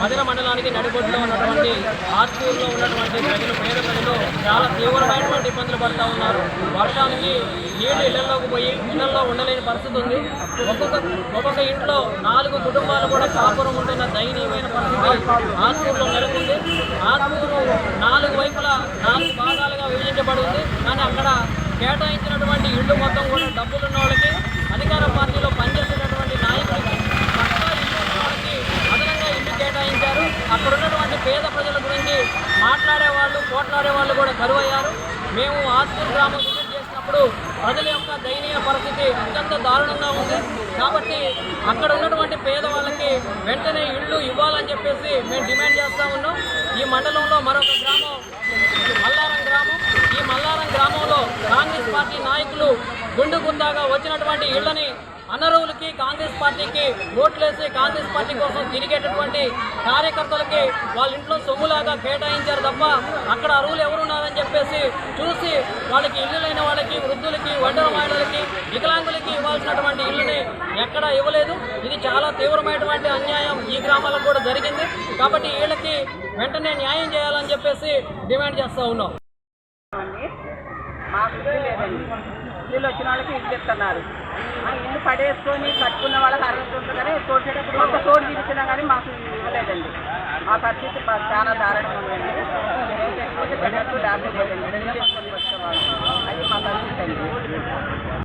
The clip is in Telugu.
మధుర మండలానికి నడిబొడ్డులో ఉన్నటువంటి ఆర్చూరులో ఉన్నటువంటి ప్రజలు పేద ప్రజలు చాలా తీవ్రమైనటువంటి ఇబ్బందులు పడుతూ ఉన్నారు. వర్షానికి నీళ్ళు ఇళ్ళలోకి పోయి ఇళ్ళలో ఉండలేని పరిస్థితి ఉంది. ఒక్కొక్క ఒక్కొక్క ఇంట్లో నాలుగు కుటుంబాలు కూడా కాపురం ఉంటున్న దయనీయమైన పరిస్థితి ఆర్చూరులో నెలకొంది. ఆర్చూరు నాలుగు వైపులా నాలుగు భాగాలుగా విభజించబడింది కానీ అక్కడ కేటాయించినటువంటి ఇళ్ళు మొత్తం కూడా డబ్బులున్న వాళ్ళకి అధికార పార్టీలో పనిచేసేటటువంటి నాయకులకి పక్కా ఇల్లు ఉన్న వాళ్ళకి అదనంగా ఇల్లు కేటాయించారు అక్కడ ఉన్నటువంటి పేద ప్రజల గురించి మాట్లాడే వాళ్ళు పోట్లాడే వాళ్ళు కూడా కరువయ్యారు. మేము ఆత్మూరు గ్రామం విజిట్ చేసినప్పుడు ప్రజల యొక్క దయనీయ పరిస్థితి అత్యంత దారుణంగా ఉంది. కాబట్టి అక్కడ ఉన్నటువంటి పేదవాళ్ళకి వెంటనే ఇళ్ళు ఇవ్వాలని చెప్పేసి మేము డిమాండ్ చేస్తూ ఉన్నాం. ఈ మండలంలో మరొక గ్రామం మల్లారం గ్రామం. ఈ మల్లారం గ్రామంలో కాంగ్రెస్ పార్టీ నాయకులు గుండు గుందాగా వచ్చినటువంటి ఇళ్ళని అనర్హులకి కాంగ్రెస్ పార్టీకి ఓట్లేసి కాంగ్రెస్ పార్టీ కోసం తిరిగేటటువంటి కార్యకర్తలకి వాళ్ళ ఇంట్లో సొమ్ములాగా కేటాయించారు తప్ప అక్కడ అరువులు ఎవరున్నారని చెప్పేసి చూసి వాళ్ళకి ఇల్లు లేని వాళ్ళకి వృద్ధులకి వడ్డల మహిళలకి వికలాంగులకి ఇవ్వాల్సినటువంటి ఇల్లుని ఎక్కడా ఇవ్వలేదు. ఇది చాలా తీవ్రమైనటువంటి అన్యాయం ఈ గ్రామాలకు కూడా జరిగింది. కాబట్టి వీళ్ళకి వెంటనే న్యాయం చేయాలని చెప్పేసి డిమాండ్ చేస్తూ ఉన్నాం అండి మాకు ఇల్లు లేదండి ఇల్లు వచ్చిన వాళ్ళకి ఇల్లు చెప్తున్నారు. ఇల్లు పడేసుకొని కట్టుకున్న వాళ్ళకి అర్హత ఉంటుంది కానీ తోడేటప్పుడు ఒక తోడు చూపించినా కానీ మాకు ఇవ్వలేదండి. మా పరిస్థితి చాలా దారుణంగా ఉందండి